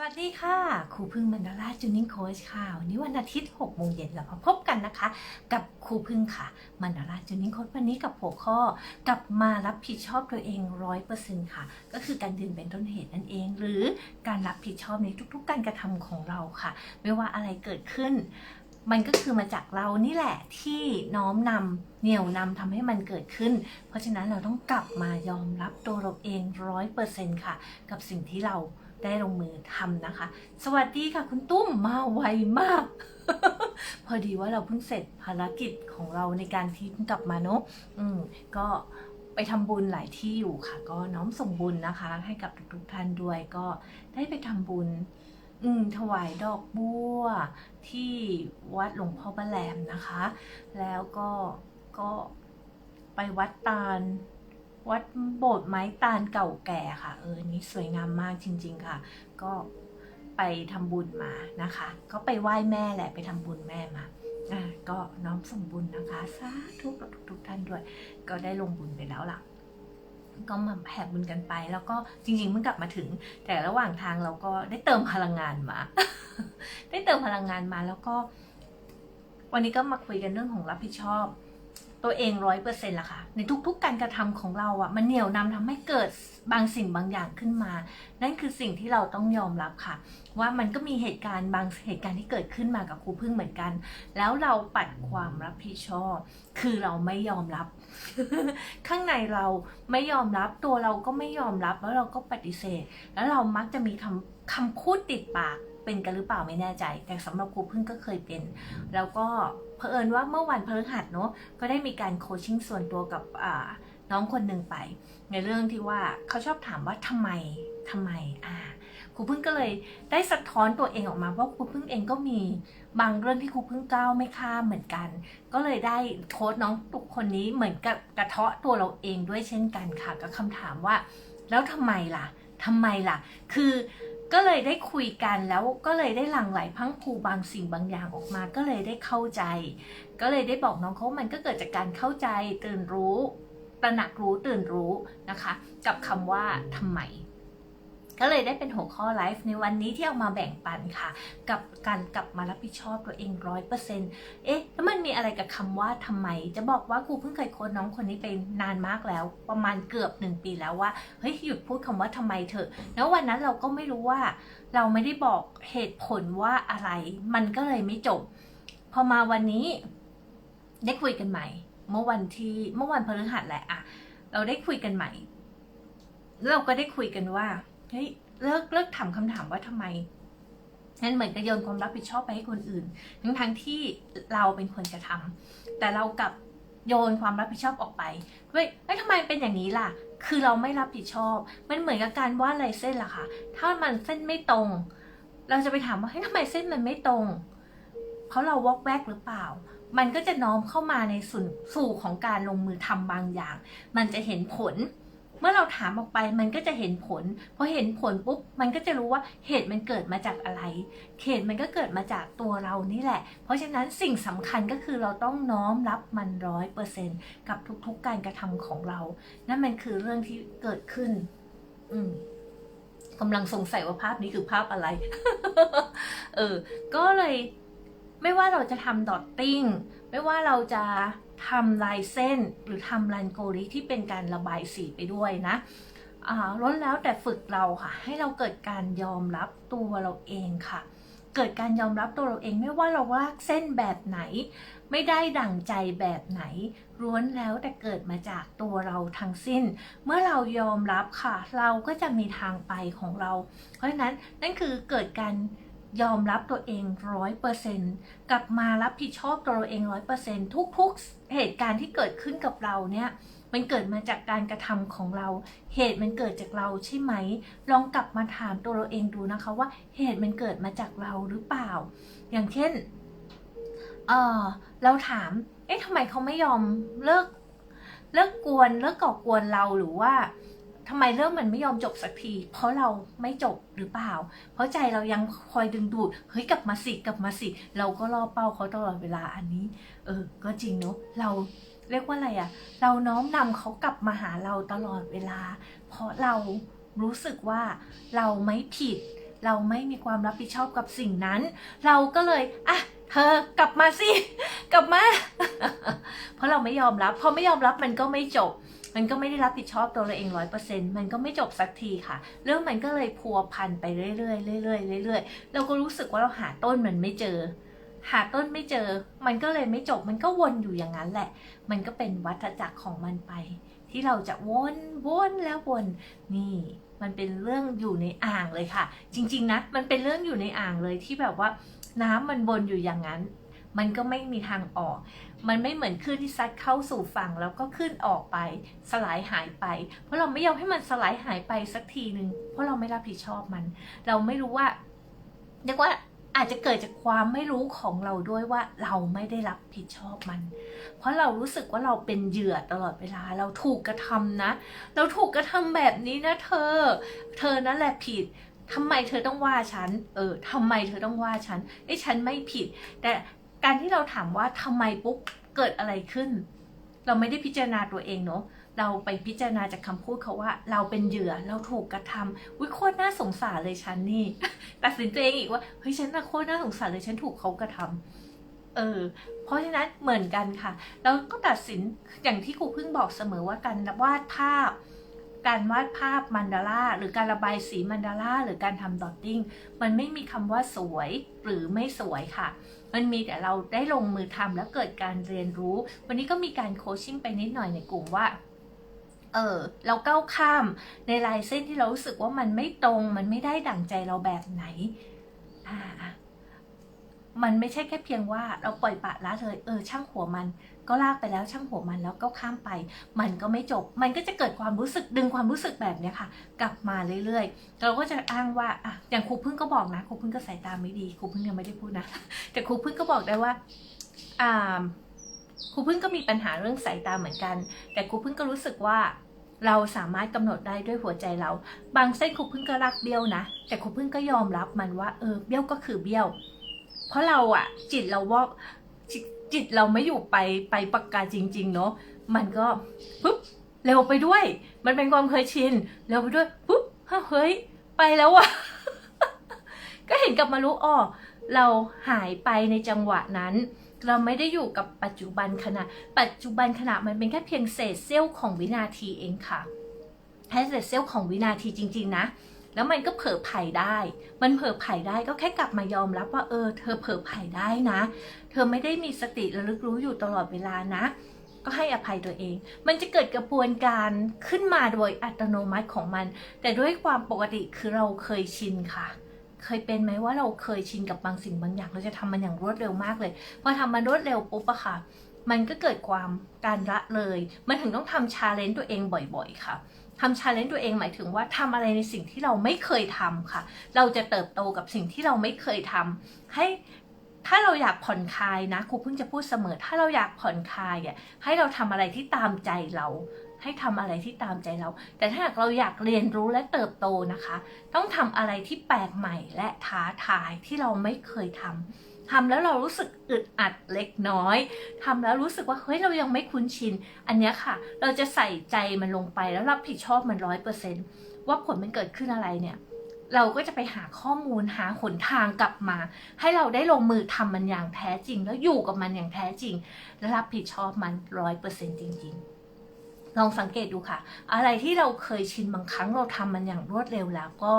สวัสดีค่ะครูพึ่งมันดาราจูนิ่งโค้ชค่ะวันนี้วันอาทิตย์6โมงเย็นเรามาพบกันนะคะ กับครูพึ่งค่ะมันดาราจูนิ่งโค้ชวันนี้กับหัวข้อกลับมารับผิดชอบตัวเองร้อยเปอร์เซ็นต์ค่ะ ก็คือการดื่มเป็นต้นเหตุนั่นเอง หรือการรับผิดชอบในทุก ๆ การกระทำของเราค่ะ ไม่ว่าอะไรเกิดขึ้น มันก็คือมาจากเรานี่แหละที่น้อมนำเหนี่ยวนำทำให้มันเกิดขึ้น เพราะฉะนั้นเราต้องกลับมายอมรับตัวเราเองร้อยเปอร์เซ็นต์ค่ะ กับสิ่งที่เรา ได้ลงมือทำนะคะ สวัสดีค่ะคุณตุ้มมาไวมาก พอดีว่าเราเพิ่งเสร็จภารกิจของเราในการที่เพิ่งกลับมาเนอะอืมก็ไปทำบุญหลายที่อยู่ค่ะ ก็น้อมส่งบุญนะคะ ให้กับทุกๆท่านด้วยก็ได้ไปทำบุญอืมถวายดอกบัวที่วัดหลวงพ่อประแลมนะคะ แล้วก็ก็ไปวัดตาล วัดโบสถ์ไม้ตาลเก่าแก่ค่ะ เออนี่สวยงามมากจริง ๆค่ะ ก็ไปทำบุญมานะคะ ก็ไปไหว้แม่แหละไปทำบุญแม่มาอ่าก็น้อมส่งบุญนะคะสาธุกับทุกๆท่านด้วย ก็ได้ลงบุญไปแล้วล่ะก็มาแผ่บุญกันไป แล้วก็จริงๆเพิ่งกลับมาถึง แต่ระหว่างทางเราก็ได้เติมพลังงานมา ได้เติมพลังงานมาแล้วก็ วันนี้ก็มาคุยกันเรื่องของรับผิดชอบ ตัวเองร้อยเปอร์เซ็นต์ละค่ะ ในทุกๆการกระทำของเราอะ่ะมันเหนี่ยวนำทำให้เกิดบางสิ่งบางอย่างขึ้นมา นั่นคือสิ่งที่เราต้องยอมรับค่ะ ว่ามันก็มีเหตุการณ์บางเหตุการณ์ที่เกิดขึ้นมากับครูพึ่งเหมือนกัน แล้วเราปัดความรับผิดชอบ คือเราไม่ยอมรับ ข้างในเราไม่ยอมรับตัวเราก็ไม่ยอมรับแล้วเราก็ปฏิเสธ แล้วเรามักจะมีคำคำพูดติดปากเป็นกันหรือเปล่าไม่แน่ใจ แต่สำหรับครูพึ่งก็เคยเป็น แล้วก็ เผอิญว่าเมื่อวันพฤหัสเนาะก็ได้มีการโคชชิ่งส่วนตัวกับน้องคนหนึ่งไป ในเรื่องที่ว่าเขาชอบถามว่าทำไมทำไมอ่าครูพึ่งก็เลยได้สะท้อนตัวเองออกมาว่าครูพึ่งเองก็มีบางเรื่องที่ครูพึ่งก้าวไม่ข้ามเหมือนกัน ก็เลยได้โค้ชน้องตุกคนนี้เหมือนกับกระเทาะตัวเราเองด้วยเช่นกันค่ะกับคำถามว่า แล้วทำไมล่ะทำไมล่ะ คือ ก็เลยได้คุยกันแล้วก็เลยได้หลั่งไหลพังผูบางสิ่งบางอย่างออกมา ก็เลยได้เข้าใจ ก็เลยได้บอกน้องเขาว่ามันก็เกิดจากการเข้าใจตื่นรู้ ตระหนักรู้ตื่นรู้นะคะ กับคำว่าทำไม ก็เลยได้เป็นหัวข้อไลฟ์ในวันนี้ที่เอามาแบ่งปันค่ะ กับการกลับมารับผิดชอบตัวเองร้อยเปอร์เซ็นต์เอ๊ะ แล้วมันมีอะไรกับคำว่าทำไม จะบอกว่าครูเพิ่งเคยโค้ชน้องคนนี้ไปนานมากแล้ว ประมาณเกือบหนึ่งปีแล้วว่า เฮ้ย หยุดพูดคำว่าทำไมเถอะ แล้ววันนั้นเราก็ไม่รู้ว่า เราไม่ได้บอกเหตุผลว่าอะไร มันก็เลยไม่จบ พอมาวันนี้ได้คุยกันใหม่ เมื่อวันที่เมื่อวันพฤหัสแหละอะเราได้คุยกันใหม่เราก็ได้คุยกันว่า เฮ้ยเลิกเลิกถามคำถามว่าทำไมนั่นเหมือนกับโยนความรับผิดชอบไปให้คนอื่น ทั้งทั้งที่เราเป็นคนกระทำแต่เรากับโยนความรับผิดชอบออกไปด้ยเอ้ยทำไมเป็นอย่างนี้ล่ะ คือเราไม่รับผิดชอบ มันเหมือนกับการวาดลายเส้นล่ะค่ะ ถ้ามันเส้นไม่ตรง เราจะไปถามว่าเฮ้ยทำไมเส้นมันไม่ตรง เพราะเราวอกแวกหรือเปล่า มันก็จะน้อมเข้ามาในส่วนสู่ของการลงมือทำบางอย่าง มันจะเห็นผล เมื่อเราถามออกไปมันก็จะเห็นผลพอเห็นผลปุ๊บมันก็จะรู้ว่าเหตุมันเกิดมาจากอะไร เหตุมันก็เกิดมาจากตัวเรานี่แหละ เพราะฉะนั้นสิ่งสำคัญก็คือเราต้องน้อมรับมันร้อยเปอร์เซนกับทุกๆการกระทำของเรา นั่นมันคือเรื่องที่เกิดขึ้น อืมกำลังสงสัยว่าภาพนี้คือภาพอะไร เออ ก็เลย ไม่ว่าเราจะทำดอทติ้งไม่ว่าเราจะ ทำลายเส้นหรือทำลันโกริที่เป็นการระบายสีไปด้วยนะล้นแล้วแต่ฝึกเราค่ะ ให้เราเกิดการยอมรับตัวเราเองค่ะ เกิดการยอมรับตัวเราเองไม่ว่าเราลากเส้นแบบไหน ไม่ได้ดั่งใจแบบไหนล้วนแล้วแต่เกิดมาจากตัวเราทั้งสิ้น เมื่อเรายอมรับค่ะ เราก็จะมีทางไปของเรา เพราะฉะนั้นนั่นคือเกิดการ ยอมรับตัวเองร้อยเปอร์เซ็นต์กลับมารับผิดชอบตัวเราเองร้อยเปอร์เซ็นต์ทุกๆ เหตุการณ์ที่เกิดขึ้นกับเราเนี่ยมันเกิดมาจากการกระทำของเรา เหตุมันเกิดจากเราใช่ไหม ลองกลับมาถามตัวเราเองดูนะคะว่าเหตุมันเกิดมาจากเราหรือเปล่า อย่างเช่น เออเราถาม เอ๊ะทำไมเขาไม่ยอมเลิก เลิกกวน เลิกก่อกวนเราหรือว่า ทำไมเรื่องมันไม่ยอมจบสักที เพราะเราไม่จบหรือเปล่า เพราะใจเรายังคอยดึงดูดเฮ้ยกลับมาสิกลับมาสิ เราก็ล่อเป้าเขาตลอดเวลาอันนี้ เออ ก็จริงเนอะเราเรียกว่าอะไรอะเราน้อมนำเขากลับมาหาเราตลอดเวลา เพราะเรารู้สึกว่าเราไม่ผิด เราไม่มีความรับผิดชอบกับสิ่งนั้น เราก็เลยอะเธอกลับมาสิ กลับมา เพราะเราไม่ยอมรับ พอไม่ยอมรับมันก็ไม่จบ มันก็ไม่ได้รับผิดชอบตัวเราเองร้อยเปอร์เซ็นต์มันก็ไม่จบสักทีค่ะ เรื่องมันก็เลยพัวพันไปเรื่อยๆเรื่อยๆเรื่อยๆเราก็รู้สึกว่าเราหาต้นมันไม่เจอ หาต้นไม่เจอ มันก็เลยไม่จบ มันก็วนอยู่อย่างนั้นแหละ มันก็เป็นวัฏจักรของมันไป ที่เราจะวนวนแล้ววนนี่มันเป็นเรื่องอยู่ในอ่างเลยค่ะ จริง ๆนะมันเป็นเรื่องอยู่ในอ่างเลยที่แบบว่า น้ำมันวนอยู่อย่างนั้น มันก็ไม่มีทางออก มันไม่เหมือนคลื่นที่ซัดเข้าสู่ฝั่งแล้วก็ขึ้นออกไป สลายหายไป เพราะเราไม่ยอมให้มันสลายหายไปสักทีหนึ่งเพราะเราไม่รับผิดชอบมัน เราไม่รู้ว่าเรียกว่าอาจจะเกิดจากความไม่รู้ของเราด้วยว่าเราไม่ได้รับผิดชอบมัน เพราะเรารู้สึกว่าเราเป็นเหยื่อตลอดเวลา เราถูกกระทำนะ เราถูกกระทำแบบนี้นะเธอ เธอนั่นแหละผิดทำไมเธอต้องว่าฉัน เออทำไมเธอต้องว่าฉันไอ้ฉันไม่ผิด แต่ การที่เราถามว่าทำไมปุ๊บเกิดอะไรขึ้น เราไม่ได้พิจารณาตัวเองเนาะเราไปพิจารณาจากคำพูดเขาว่า เราเป็นเหยื่อเราถูกกระทำวิโคตรน่าสงสารเลยฉันนี่ตัดสินตัวเองอีกว่าเฮ้ยฉันน่ะโคตรน่าสงสารเลยฉันถูกเขากระทำเออ เพราะฉะนั้นเหมือนกันค่ะ เราก็ตัดสินอย่างที่ครูเพิ่งบอกเสมอว่าการวาดภาพ การวาดภาพมันดาร่าหรือการระบายสีมันดาร่าหรือการทำดอตติ้งมันไม่มีคำว่าสวยหรือไม่สวยค่ะ มันมีแต่เราได้ลงมือทำแล้วเกิดการเรียนรู้ วันนี้ก็มีการโคชชิ่งไปนิดหน่อยในกลุ่มว่าเออเราก้าวข้ามในลายเส้นที่เรารู้สึกว่ามันไม่ตรง มันไม่ได้ดั่งใจเราแบบไหนอ่า มันไม่ใช่แค่เพียงว่าเราปล่อยปะละเลยเออช่างหัวมัน ก็ลากไปแล้วช่างหัวมันแล้วก็ข้ามไป มันก็ไม่จบ มันก็จะเกิดความรู้สึกดึงความรู้สึกแบบเนี้ยค่ะ กลับมาเรื่อยๆ เราก็จะอ้างว่าอะอย่างครูพึ่งก็บอกนะครูพึ่งก็สายตาไม่ดีครูพึ่งยังไม่ได้พูดนะ แต่ครูพึ่งก็บอกได้ว่าอ่าครูพึ่งก็มีปัญหาเรื่องสายตาเหมือนกัน แต่ครูพึ่งก็รู้สึกว่าเราสามารถกำหนดได้ด้วยหัวใจเรา บางเส้นครูพึ่งก็รักเบี้ยวนะ แต่ครูพึ่งก็ยอมรับมันว่าเออเบี้ยวก็คือเบี้ยว เพราะเราอะจิตเราว่าจิตจิตเราไม่อยู่ไปไปปากกาจริง ๆ เนาะมันก็ปุ๊บเร็วไปด้วย มันเป็นความเคยชินเร็วไปด้วยปุ๊บเฮ้ยไปแล้วอะก็เห็นกลับมารู้อ๋อเราหายไปในจังหวะนั้น เราไม่ได้อยู่กับปัจจุบันขณะ ปัจจุบันขณะมันเป็นแค่เพียงเศษเสี้ยวของวินาทีเองค่ะแค่เศษเสี้ยวของวินาทีจริง ๆ นะ แล้วมันก็เผลอไผ่ได้ มันเผลอไผ่ได้ก็แค่กลับมายอมรับว่าเออ เธอเผลอไผ่ได้นะ เธอไม่ได้มีสติระลึกรู้อยู่ตลอดเวลานะ ก็ให้อภัยตัวเอง มันจะเกิดกระบวนการขึ้นมาโดยอัตโนมัติของมัน แต่ด้วยความปกติคือเราเคยชินค่ะเคยเป็นไหมว่าเราเคยชินกับบางสิ่งบางอย่าง เราจะทำมันอย่างรวดเร็วมากเลย พอทำมันรวดเร็วปุ๊บอะค่ะ มันก็เกิดความการละเลย มันถึงต้องทำชาเลนจ์ตัวเองบ่อยๆค่ะ ทำชาเลนจ์ตัวเองหมายถึงว่าทำอะไรในสิ่งที่เราไม่เคยทำค่ะ เราจะเติบโตกับสิ่งที่เราไม่เคยทำให้ถ้าเราอยากผ่อนคลายนะครูเพิ่งจะพูดเสมอ ถ้าเราอยากผ่อนคลายอะให้เราทำอะไรที่ตามใจเรา ให้ทำอะไรที่ตามใจเรา แต่ถ้าหากเราอยากเรียนรู้และเติบโตนะคะ ต้องทำอะไรที่แปลกใหม่และท้าทายที่เราไม่เคยทำ ทำแล้วเรารู้สึกอึดอัดเล็กน้อยทำแล้วรู้สึกว่าเฮ้ยเรายังไม่คุ้นชิน อันนี้ค่ะ เราจะใส่ใจมันลงไปแล้วรับผิดชอบมันร้อยเปอร์เซนว่าผลมันเกิดขึ้นอะไรเนี่ย เราก็จะไปหาข้อมูลหาหนทางกลับมา ให้เราได้ลงมือทำมันอย่างแท้จริง แล้วอยู่กับมันอย่างแท้จริง และรับผิดชอบมันร้อยเปอร์เซนจริง ๆลองสังเกตดูค่ะ อะไรที่เราเคยชินบางครั้งเราทำมันอย่างรวดเร็วแล้วก็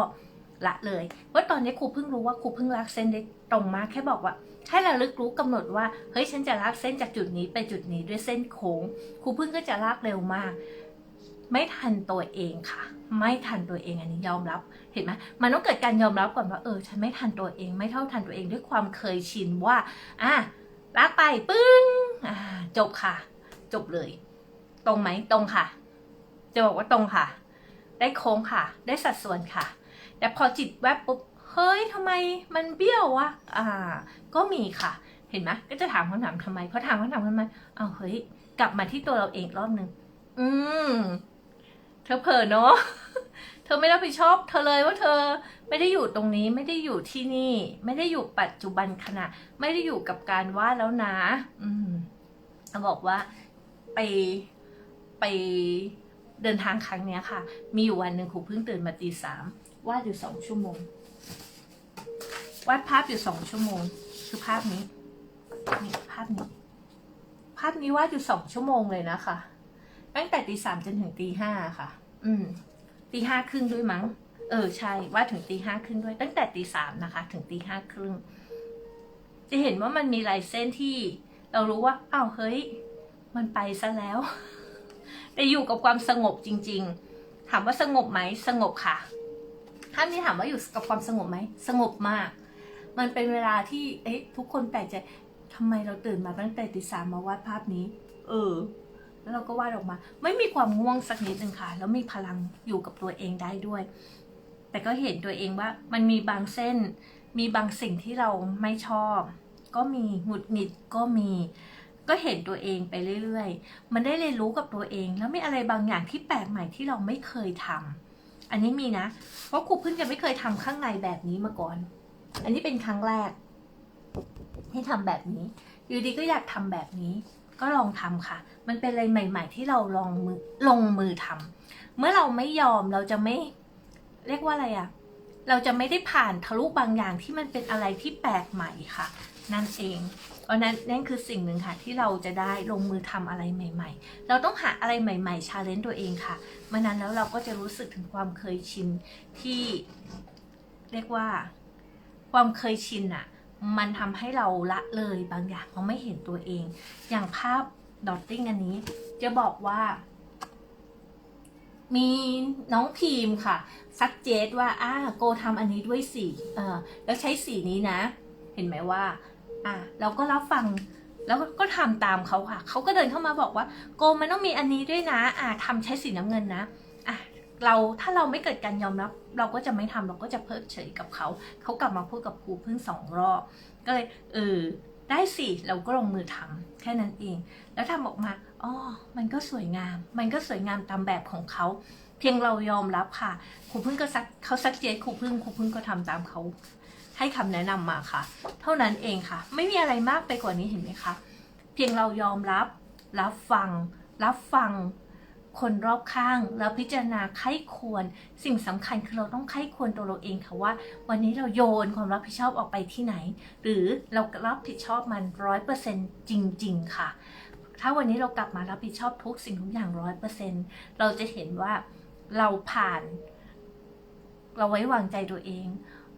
ละเลยว่าตอนนี้ครูเพิ่งรู้ว่าครูเพิ่งลากเส้นได้ตรงมากแค่บอกว่าให้เราลึกรู้กำหนดว่าเฮ้ยฉันจะลากเส้นจากจุดนี้ไปจุดนี้ด้วยเส้นโค้งครูเพิ่งก็จะลากเร็วมาก ไม่ทันตัวเองค่ะ ไม่ทันตัวเองอันนี้ยอมรับเห็นไหมมันต้องเกิดการยอมรับก่อนว่าเออฉันไม่ทันตัวเอง ไม่เท่าทันตัวเองด้วยความเคยชินว่าอะลากไปปึ้งอ่าจบค่ะ จบเลย ตรงไหมตรงค่ะ จะบอกว่าตรงค่ะ ได้โค้งค่ะ ได้สัดส่วนค่ะ แต่พอจิตแวบปุ๊บเฮ้ยทำไมมันเบี้ยววะอ่า ก็มีค่ะ เห็นไหมก็จะถามคำถามทำไมพอถามคำถามทำไมเอาวเฮ้ยกลับมาที่ตัวเราเองรอบหนึ่งอืมเธอเผลอเนาะเธอไม่รับผิดชอบ เธอเลยว่าเธอไม่ได้อยู่ตรงนี้ไม่ได้อยู่ที่นี่ ไม่ได้อยู่ปัจจุบันขณะ ไม่ได้อยู่กับการวาดแล้วนะ อืมบอกว่าไปไปเดินทางครั้งเนี้ยค่ะ มีอยู่วันหนึ่งครูเพิ่งตื่นมาตีสาม วาดอยู่สองชั่วโมง วาดภาพอยู่สองชั่วโมง คือภาพนี้นี่ภาพนี้ ภาพนี้วาดอยู่สองชั่วโมงเลยนะคะ ตั้งแต่ตีสามจนถึงตีห้าค่ะ อืมตีห้าครึ่งด้วยมั้ง เออใช่วาดถึงตีห้าครึ่งด้วย ตั้งแต่ตีสามนะคะ ถึงตีห้าครึ่งจะเห็นว่ามันมีลายเส้นที่เรารู้ว่าอ้าวเฮ้ย มันไปซะแล้ว แต่อยู่กับความสงบจริง ๆ ถามว่าสงบไหมสงบค่ะ ถ้านี่ถามว่าอยู่กับความสงบไหม สงบมาก มันเป็นเวลาที่ เอ๊ะ ทุกคนแปลกใจทำไมเราตื่นมาตั้งแต่ตีสามมาวาดภาพนี้ เออ แล้วเราก็วาดออกมา ไม่มีความง่วงสักนิดหนึ่งค่ะ แล้วมีพลังอยู่กับตัวเองได้ด้วย แต่ก็เห็นตัวเองว่า มันมีบางเส้น มีบางสิ่งที่เราไม่ชอบ ก็มีหงุดหงิดก็มี ก็เห็นตัวเองไปเรื่อย ๆ มันได้เรียนรู้กับตัวเอง แล้วมีอะไรบางอย่างที่แปลกใหม่ที่เราไม่เคยทำ อันนี้มีนะ เพราะครูเพิ่งจะไม่เคยทำข้างในแบบนี้มาก่อน อันนี้เป็นครั้งแรกที่ทำแบบนี้ อยู่ดีก็อยากทำแบบนี้ ก็ลองทำค่ะ มันเป็นอะไรใหม่ ๆ ที่เราลองมือลงมือทำเมื่อเราไม่ยอมเราจะไม่ เรียกว่าอะไรอะเราจะไม่ได้ผ่านทะลุบางอย่างที่มันเป็นอะไรที่แปลกใหม่ค่ะ นั่นเอง เพราะนั้นนั่นคือสิ่งหนึ่งค่ะที่เราจะได้ลงมือทำอะไรใหม่ ๆ เราต้องหาอะไรใหม่ ๆ ชาเลนจ์ตัวเองค่ะเมื่อนั้นแล้วเราก็จะรู้สึกถึงความเคยชินที่เรียกว่าความเคยชินอะมันทำให้เราละเลยบางอย่างเราไม่เห็นตัวเอง อย่างภาพดอตติ้งอันนี้จะบอกว่ามีน้องพีมค่ะ ซักเจตว่าอ่าโกทำอันนี้ด้วยสีเออแล้วใช้สีนี้นะ เห็นไหมว่า อะเราก็รับฟังแล้วก็ทำตามเขาค่ะ เขาก็เดินเข้ามาบอกว่า โกมันต้องมีอันนี้ด้วยนะ อะทำใช้สีน้ำเงินนะอะเราถ้าเราไม่เกิดการยอมรับ เราก็จะไม่ทำเราก็จะเพิกเฉยกับเขา เขากลับมาพูดกับครูเพิ่งสองรอบก็เลยเออได้สิเราก็ลงมือทำแค่นั้นเอง แล้วทำออกมาอ๋อมันก็สวยงาม มันก็สวยงามตามแบบของเขา เพียงเรายอมรับค่ะครูพึ่งก็ซักเขาซักเจตครูพึ่งครูพึ่งก็ทำตามเขาให้คำแนะนำมาค่ะ เท่านั้นเองค่ะ ไม่มีอะไรมากไปกว่านี้เห็นไหมคะเพียงเรายอมรับ รับฟัง รับฟัง คนรอบข้าง แล้วพิจารณาไข้ควร สิ่งสำคัญคือเราต้องไข้ควรตัวเราเองค่ะว่า วันนี้เราโยนความรับผิดชอบออกไปที่ไหน หรือเรารับผิดชอบมันร้อยเปอร์เซ็นจริง ๆ ค่ะ ถ้าวันนี้เรากลับมารับผิดชอบทุกสิ่งทุกอย่างร้อยเปอร์เซ็นเราจะเห็นว่า เราผ่าน เราไว้วางใจตัวเอง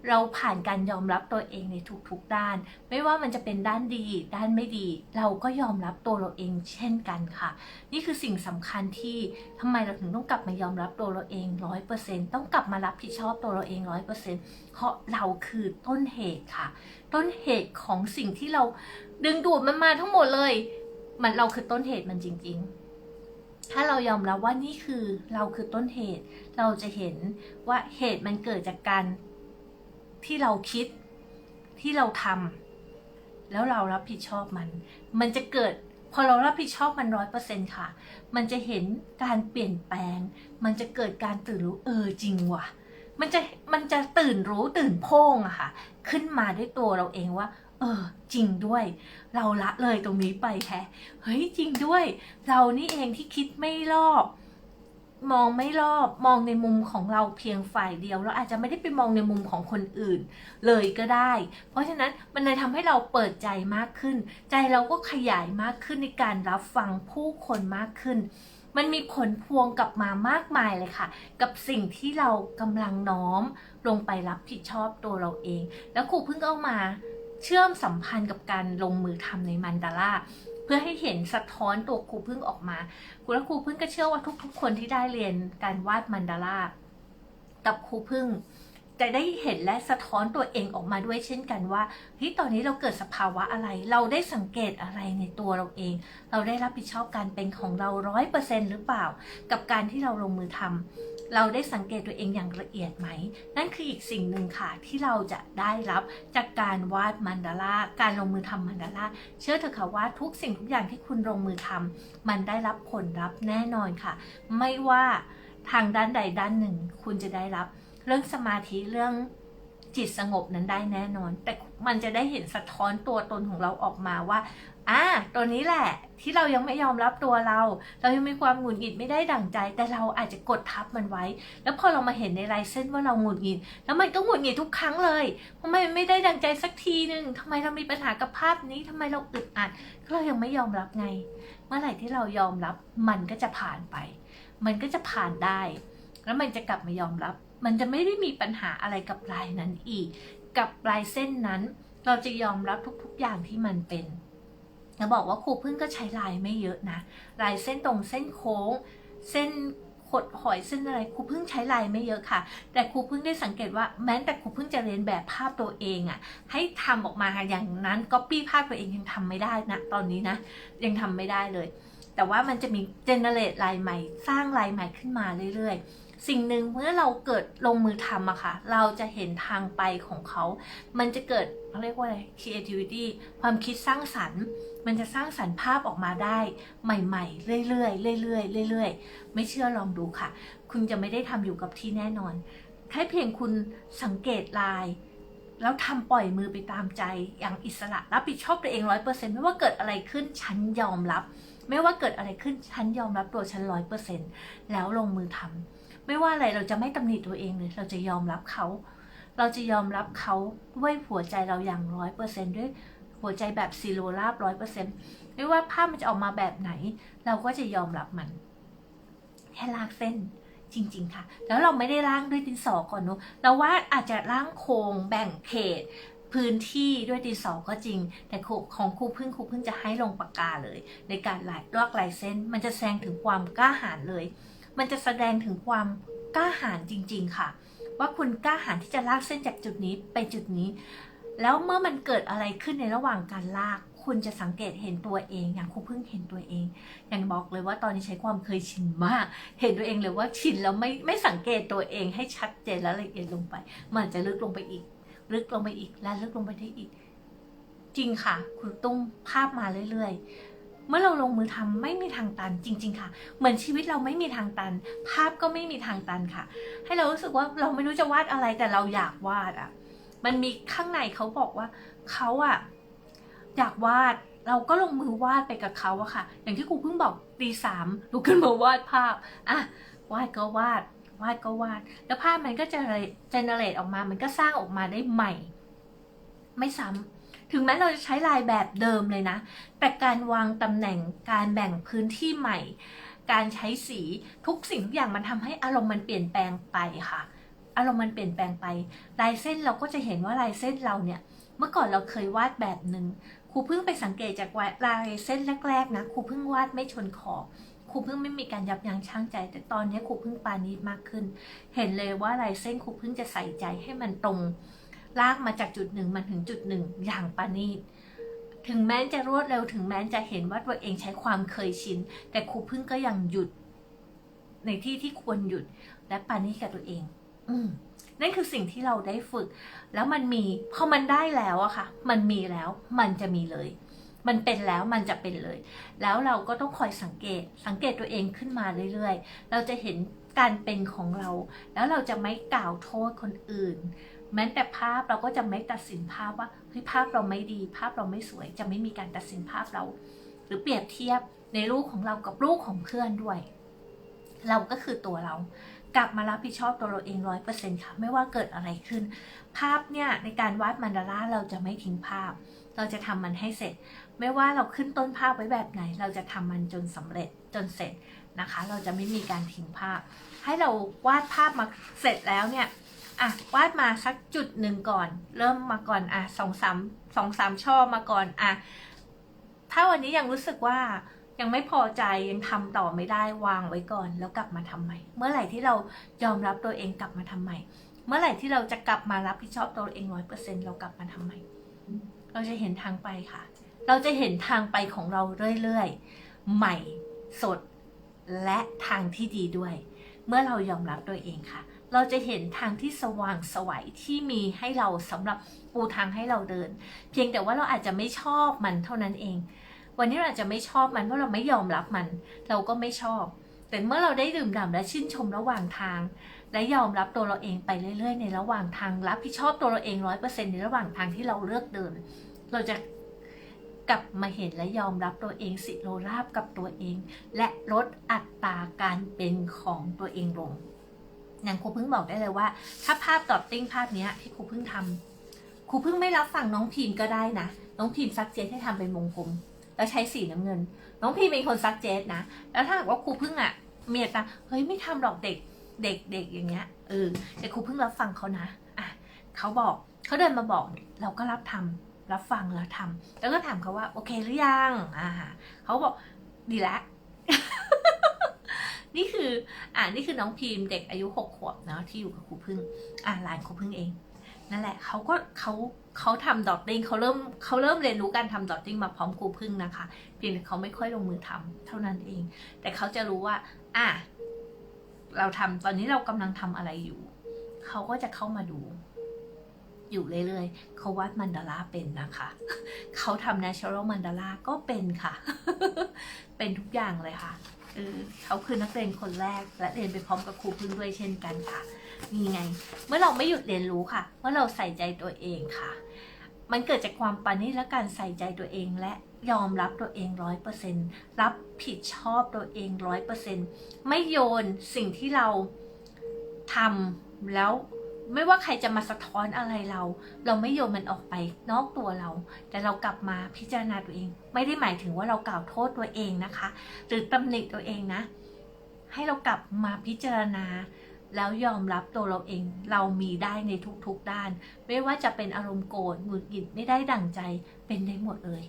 เราผ่านการยอมรับตัวเองในทุกๆด้าน ไม่ว่ามันจะเป็นด้านดี ด้านไม่ดี เราก็ยอมรับตัวเราเองเช่นกันค่ะ นี่คือสิ่งสำคัญที่ทำไมเราถึงต้องกลับมายอมรับตัวเราเองร้อยเปอร์เซ็นต้องกลับมารับผิดชอบตัวเราเองร้อยเปอร์เซ็นเพราะเราคือต้นเหตุค่ะ ต้นเหตุของสิ่งที่เราดึงดูดมันมาทั้งหมดเลย มันเราคือต้นเหตุมันจริง ๆ ถ้าเรายอมรับว่านี่คือเราคือต้นเหตุ เราจะเห็นว่าเหตุมันเกิดจากการที่เราคิดที่เราทำแล้วเรารับผิดชอบมัน มันจะเกิดพอเรารับผิดชอบมันร้อยเปอร์เซ็นค่ะ มันจะเห็นการเปลี่ยนแปลง มันจะเกิดการตื่นรู้เออจริงว่ะ มันจะมันจะตื่นรู้ตื่นโพ่งอะค่ะ ขึ้นมาด้วยตัวเราเองว่า เออ จริงด้วย เราละเลยตรงนี้ไปแฮะเฮ้ยจริงด้วย เรานี่เองที่คิดไม่รอบมองไม่รอบมองในมุมของเราเพียงฝ่ายเดียวเราอาจจะไม่ได้ไปมองในมุมของคนอื่น เลยก็ได้ เพราะฉะนั้นมันเลยทำให้เราเปิดใจมากขึ้น ใจเราก็ขยายมากขึ้นในการรับฟังผู้คนมากขึ้น มันมีผลพวงกลับมามากมายเลยค่ะ กับสิ่งที่เรากำลังน้อมลงไปรับผิดชอบตัวเราเอง แล้วครูเพิ่งเอามา เชื่อมสัมพันธ์กับการลงมือทำในมันดาร่าเพื่อให้เห็นสะท้อนตัวครูพึ่งออกมาครูและครูพึ่งก็เชื่อว่าทุก ๆ คนที่ได้เรียนการวาดมันดาร่ากับครูพึ่งจะได้เห็นและสะท้อนตัวเองออกมาด้วยเช่นกันว่าเฮ้ยตอนนี้เราเกิดสภาวะอะไร เราได้สังเกตอะไรในตัวเราเอง เราได้รับผิดชอบการเป็นของเราร้อยเปอร์เซ็นหรือเปล่า กับการที่เราลงมือทำ เราได้สังเกตตัวเองอย่างละเอียดไหม นั่นคืออีกสิ่งหนึ่งค่ะที่เราจะได้รับจากการวาดมันดาราการลงมือทำมันดาราเชื่อเถอะค่ะว่าทุกสิ่งทุกอย่างที่คุณลงมือทำมันได้รับผลลัพธ์แน่นอนค่ะ ไม่ว่าทางด้านใดด้านหนึ่ง คุณจะได้รับเรื่องสมาธิเรื่องจิตสงบนั้นได้แน่นอน แต่มันจะได้เห็นสะท้อนตัวตนของเราออกมาว่าอ่าตัวนี้แหละที่เรายังไม่ยอมรับตัวเรา เรายังมีความหงุดหงิดไม่ได้ดั่งใจ แต่เราอาจจะกดทับมันไว้ แล้วพอเรามาเห็นในลายเส้นว่าเราหงุดหงิด แล้วมันก็หงุดหงิดทุกครั้งเลยทำไมมันไม่ได้ดั่งใจสักทีหนึ่งทำไมเรามีปัญหากับภาพนี้ทำไมเราอึดอัดก็เรายังไม่ยอมรับไง เมื่อไหร่ที่เรายอมรับมันก็จะผ่านไป มันก็จะผ่านได้ แล้วมันจะกลับมายอมรับ มันจะไม่ได้มีปัญหาอะไรกับลายนั้นอีก กับลายเส้นนั้น เราจะยอมรับทุกๆอย่างที่มันเป็น จะบอกว่าครูพึ่งก็ใช้ลายไม่เยอะนะ ลายเส้นตรงเส้นโค้ง เส้นขดหอยเส้นอะไรครูพึ่งใช้ลายไม่เยอะค่ะ แต่ครูพึ่งได้สังเกตว่าแม้แต่ครูพึ่งจะเรียนแบบภาพตัวเองอะ่ะ ให้ทำออกมาอย่างนั้นก๊อปปี้ภาพตัวเองยังทำไม่ได้นะตอนนี้นะ ยังทำไม่ได้เลย แต่ว่ามันจะมีเจเนเรตลายใหม่ สร้างลายใหม่ขึ้นมาเรื่อยๆ สิ่งหนึ่งเมื่อเราเกิดลงมือทำอะค่ะ เราจะเห็นทางไปของเขา มันจะเกิดเขาเรียกว่าอะไร creativity ความคิดสร้างสรรค์ มันจะสร้างสรรค์ภาพออกมาได้ ใหม่ๆ เรื่อยๆเรื่อยๆเรื่อยๆ ไม่เชื่อลองดูค่ะ คุณจะไม่ได้ทำอยู่กับที่แน่นอน แค่เพียงคุณสังเกตลายแล้วทำปล่อยมือไปตามใจอย่างอิสระรับผิดชอบตัวเองร้อยเปอร์เซ็นต์ไม่ว่าเกิดอะไรขึ้นฉันยอมรับ ไม่ว่าเกิดอะไรขึ้นฉันยอมรับตัวฉันร้อยเปอร์เซ็นต์แล้วลงมือทำ ไม่ว่าอะไรเราจะไม่ตำหนิตัวเองเลย เราจะยอมรับเขา เราจะยอมรับเขาด้วยหัวใจเราอย่างร้อยเปอร์เซนต์ด้วยหัวใจแบบซีโรราบร้อยเปอร์เซนต์ไม่ว่าภาพมันจะออกมาแบบไหน เราก็จะยอมรับมันแค่ลากเส้นจริง ๆ ค่ะ แล้วเราไม่ได้ร่างด้วยดินสอก่อนเนอะเราว่าอาจจะร่างโครงแบ่งเขต พื้นที่ด้วยดินสอก็จริง แต่ของครูพึ่งครูพึ่งจะให้ลงปากกาเลย ในการลายลอกลายเส้น มันจะแสดงถึงความกล้าหาญเลย มันจะแสดงถึงความกล้าหาญจริง ๆ ค่ะ ว่าคุณกล้าหาญที่จะลากเส้นจากจุดนี้ไปจุดนี้ แล้วเมื่อมันเกิดอะไรขึ้นในระหว่างการลาก คุณจะสังเกตเห็นตัวเอง อย่างครูพึ่งเห็นตัวเอง อย่างบอกเลยว่าตอนนี้ใช้ความเคยชินมาก เห็นตัวเองเลยว่าชินแล้วไม่ไม่สังเกตตัวเองให้ชัดเจนและละเอียดลงไป มันจะลึกลงไปอีก ลึกลงไปอีกและลึกลงไปได้อีก จริงค่ะ คุณตุ้งภาพมาเรื่อยๆ เมื่อเราลงมือทำไม่มีทางตันจริง ๆ ค่ะ เหมือนชีวิตเราไม่มีทางตัน ภาพก็ไม่มีทางตันค่ะ ให้เรารู้สึกว่าเราไม่รู้จะวาดอะไรแต่เราอยากวาดอะ มันมีข้างในเขาบอกว่าเขาอะอยากวาดเราก็ลงมือวาดไปกับเขาอะค่ะ อย่างที่ครูเพิ่งบอกตีสามลุกขึ้นมาวาดภาพอะวาดก็วาด วาดก็วาด แล้วภาพมันก็จะเจเนเรตออกมา มันก็สร้างออกมาได้ใหม่ ไม่ซ้ำ ถึงแม้เราจะใช้ลายแบบเดิมเลยนะ แต่การวางตำแหน่งการแบ่งพื้นที่ใหม่ การใช้สีทุกสิ่งทุกอย่างมันทำให้อารมณ์มันเปลี่ยนแปลงไปค่ะ อารมณ์มันเปลี่ยนแปลงไป ลายเส้นเราก็จะเห็นว่าลายเส้นเราเนี่ย เมื่อก่อนเราเคยวาดแบบหนึ่งครูเพิ่งไปสังเกตจากลายเส้นแรกๆนะครูเพิ่งวาดไม่ชนขอบครูเพิ่งไม่มีการยับยั้งชั่งใจ แต่ตอนนี้ครูเพิ่งปานีตมากขึ้น เห็นเลยว่าลายเส้นครูเพิ่งจะใส่ใจให้มันตรง ลากมาจากจุดหนึ่งมาถึงจุดหนึ่งอย่างปานีตถึงแม้จะรวดเร็วถึงแม้จะเห็นว่าตัวเองใช้ความเคยชิน แต่ครูพิ่งก็ยังหยุด ในที่ที่ควรหยุดและปานีกับตัวเอง อืนั่นคือสิ่งที่เราได้ฝึก แล้วมันมีพอมันได้แล้วอะค่ะ มันมีแล้ว มันจะมีเลย มันเป็นแล้วมันจะเป็นเลย แล้วเราก็ต้องคอยสังเกต สังเกตตัวเองขึ้นมาเรื่อยๆ เราจะเห็นการเป็นของเรา แล้วเราจะไม่กล่าวโทษคนอื่น แม้แต่ภาพเราก็จะไม่ตัดสินภาพว่าเฮ้ยภาพเราไม่ดี ภาพเราไม่สวย จะไม่มีการตัดสินภาพเรา หรือเปรียบเทียบในลูกของเรากับลูกของเพื่อนด้วย เราก็คือตัวเรา กลับมารับผิดชอบตัวเราเองร้อยเปอร์เซ็นต์ค่ะ ไม่ว่าเกิดอะไรขึ้น ภาพเนี่ยในการวาดมันดาราเราจะไม่ทิ้งภาพ เราจะทำมันให้เสร็จ ไม่ว่าเราขึ้นต้นภาพไว้แบบไหน เราจะทำมันจนสำเร็จจนเสร็จนะคะ เราจะไม่มีการทิ้งภาพ ให้เราวาดภาพมาเสร็จแล้วเนี่ย อะวาดมาสักจุดหนึ่งก่อน เริ่มมาก่อนอะสองสามสองสามช่อมาก่อนอะถ้าวันนี้ยังรู้สึกว่ายังไม่พอใจยังทำต่อไม่ได้วางไว้ก่อน แล้วกลับมาทำใหม่ เมื่อไหร่ที่เรายอมรับตัวเองกลับมาทำใหม่ เมื่อไหร่ที่เราจะกลับมารับผิดชอบตัวเองร้อยเปอร์เซ็นเรากลับมาทำใหม่ เราจะเห็นทางไปค่ะ เราจะเห็นทางไปของเราเรื่อยๆ ใหม่สด และทางที่ดีด้วย เมื่อเรายอมรับตัวเองค่ะ เราจะเห็นทางที่สว่างสวัยที่มีให้เราสำหรับปูทางให้เราเดิน เพียงแต่ว่าเราอาจจะไม่ชอบมันเท่านั้นเอง วันนี้เราอาจจะไม่ชอบมันเพราะเราไม่ยอมรับมัน เราก็ไม่ชอบ แต่เมื่อเราได้ดื่มด่ำและชื่นชมระหว่างทาง และยอมรับตัวเราเองไปเรื่อย ๆ ในระหว่างทางรับผิดชอบตัวเราเองร้อยเปอร์เซ็นต์ในระหว่างทางที่เราเลือกเดิน เราจะกลับมาเห็นและยอมรับตัวเองสิโรราบกับตัวเอง และลดอัตราการเป็นของตัวเองลง อย่างครูพึ่งบอกได้เลยว่า ถ้าภาพดอตติ้งภาพเนี้ยที่ครูพึ่งทำครูพึ่งไม่รับฟังน้องพิมพ์ก็ได้นะ น้องพิมพ์ซักเจนให้ทำเป็นวงกลม แล้วใช้สีน้ำเงิน น้องพิมพ์เป็นคนซักเจนนะ แล้วถ้าหากว่าครูพึ่งอะเมียตาเฮ้ยไม่ทำหรอกเด็กเด็กเด็กอย่างเงี้ยเออแต่ครูพึ่งรับฟังเขานะอะเขาบอกเขาเดินมาบอกเราก็รับทำรับฟังแล้วทำแล้วก็ถามเขาว่าโอเคหรือยังอ่าเขาบอกดีแล้ว นี่คืออ่านี่คือน้องพิมพ์เด็กอายุหกขวบเนาะที่อยู่กับครูพึ่งอ่าหลานครูพึ่งเอง นั่นแหละเขาก็เขาเขาทำดอทติ้งเขาเริ่มเขาเริ่มเรียนรู้การทำดอทติ้งมาพร้อมครูพึ่งนะคะ เพียงแต่เขาไม่ค่อยลงมือทำเท่านั้นเอง แต่เขาจะรู้ว่า อะเราทำตอนนี้เรากำลังทำอะไรอยู่ เขาก็จะเข้ามาดู อยู่เรื่อยๆเขาวาดมันดาราเป็นนะคะ เขาทำ natural มันดาราก็เป็นค่ะ เป็นทุกอย่างเลยค่ะ เออเขาคือนักเรียนคนแรก และเรียนไปพร้อมกับครูพึ่งด้วยเช่นกันค่ะนี่ไง เมื่อเราไม่หยุดเรียนรู้ค่ะ เมื่อเราใส่ใจตัวเองค่ะ มันเกิดจากความปานีตและการใส่ใจตัวเองและยอมรับตัวเองร้อยเปอร์เซ็นรับผิดชอบตัวเองร้อยเปอร์เซ็นไม่โยนสิ่งที่เราทำแล้ว ไม่ว่าใครจะมาสะท้อนอะไรเรา เราไม่โยนมันออกไปนอกตัวเรา แต่เรากลับมาพิจารณาตัวเอง ไม่ได้หมายถึงว่าเรากล่าวโทษตัวเองนะคะ หรือตำหนิตัวเองนะ ให้เรากลับมาพิจารณา แล้วยอมรับตัวเราเอง เรามีได้ในทุกๆด้าน ไม่ว่าจะเป็นอารมณ์โกรธหงุดหงิดไม่ได้ดั่งใจ เป็นได้หมดเลย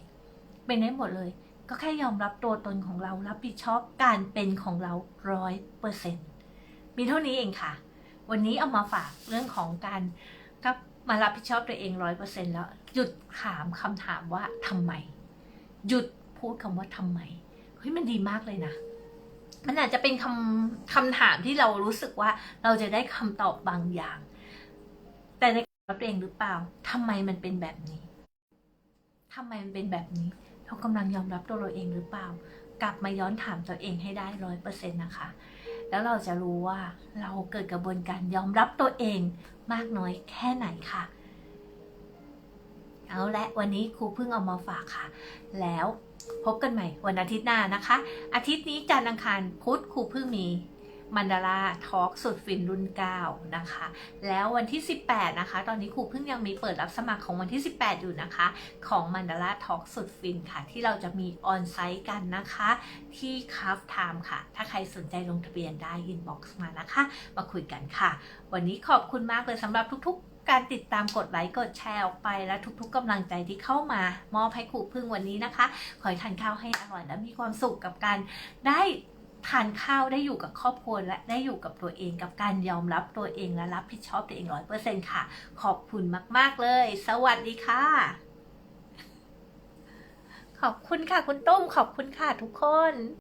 เป็นได้หมดเลย ก็แค่ยอมรับตัวตนของเรา รับผิดชอบการเป็นของเราร้อยเปอร์เซ็นต์มีเท่านี้เองค่ะ วันนี้เอามาฝากเรื่องของการก็มารับผิดชอบตัวเองร้อยเปอร์เซ็นแล้ว หยุดถามคำถามว่าทำไม หยุดพูดคำว่าทำไมเฮ้ยมันดีมากเลยนะ มันอาจจะเป็นคำคำถามที่เรารู้สึกว่าเราจะได้คำตอบบางอย่าง แต่ในรับตัวเองหรือเปล่าทำไมมันเป็นแบบนี้ทำไมมันเป็นแบบนี้ เรากำลังยอมรับตัวเราเองหรือเปล่า กลับมาย้อนถามตัวเองให้ได้ร้อยเปอร์เซ็นต์นะคะ แล้วเราจะรู้ว่าเราเกิดกระบวนการยอมรับตัวเองมากน้อยแค่ไหนค่ะ เอาละวันนี้ครูเพิ่งเอามาฝากค่ะ แล้วพบกันใหม่วันอาทิตย์หน้านะคะ อาทิตย์นี้จันทร์อังคารพุธครูเพิ่งมี มันดาราทอล์กสุดฟินรุ่น 9 นะคะ แล้ววันที่ 18 นะคะ ตอนนี้ครูเพิ่งยังมีเปิดรับสมัครของวันที่ 18 อยู่นะคะ ของมันดาราทอล์กสุดฟินค่ะ ที่เราจะมีออนไซต์กันนะคะ ที่คาฟไทม์ค่ะ ถ้าใครสนใจลงทะเบียนได้ยินบ็อกซ์มานะคะ มาคุยกันค่ะ วันนี้ขอบคุณมากเลยสำหรับทุกๆการติดตามกดไลค์กดแชร์ออกไปและทุกๆกำลังใจที่เข้ามามอบให้ครูพึ่งวันนี้นะคะ ขอให้ทานข้าวให้อร่อยและมีความสุขกับการได้ ทานข้าวได้อยู่กับครอบครัวและได้อยู่กับตัวเองกับการยอมรับตัวเองและรับผิดชอบตัวเองร้อยเปอร์เซ็นค่ะ ขอบคุณมาก ๆ เลย สวัสดีค่ะ ขอบคุณค่ะคุณตุ้มขอบคุณค่ะทุกคน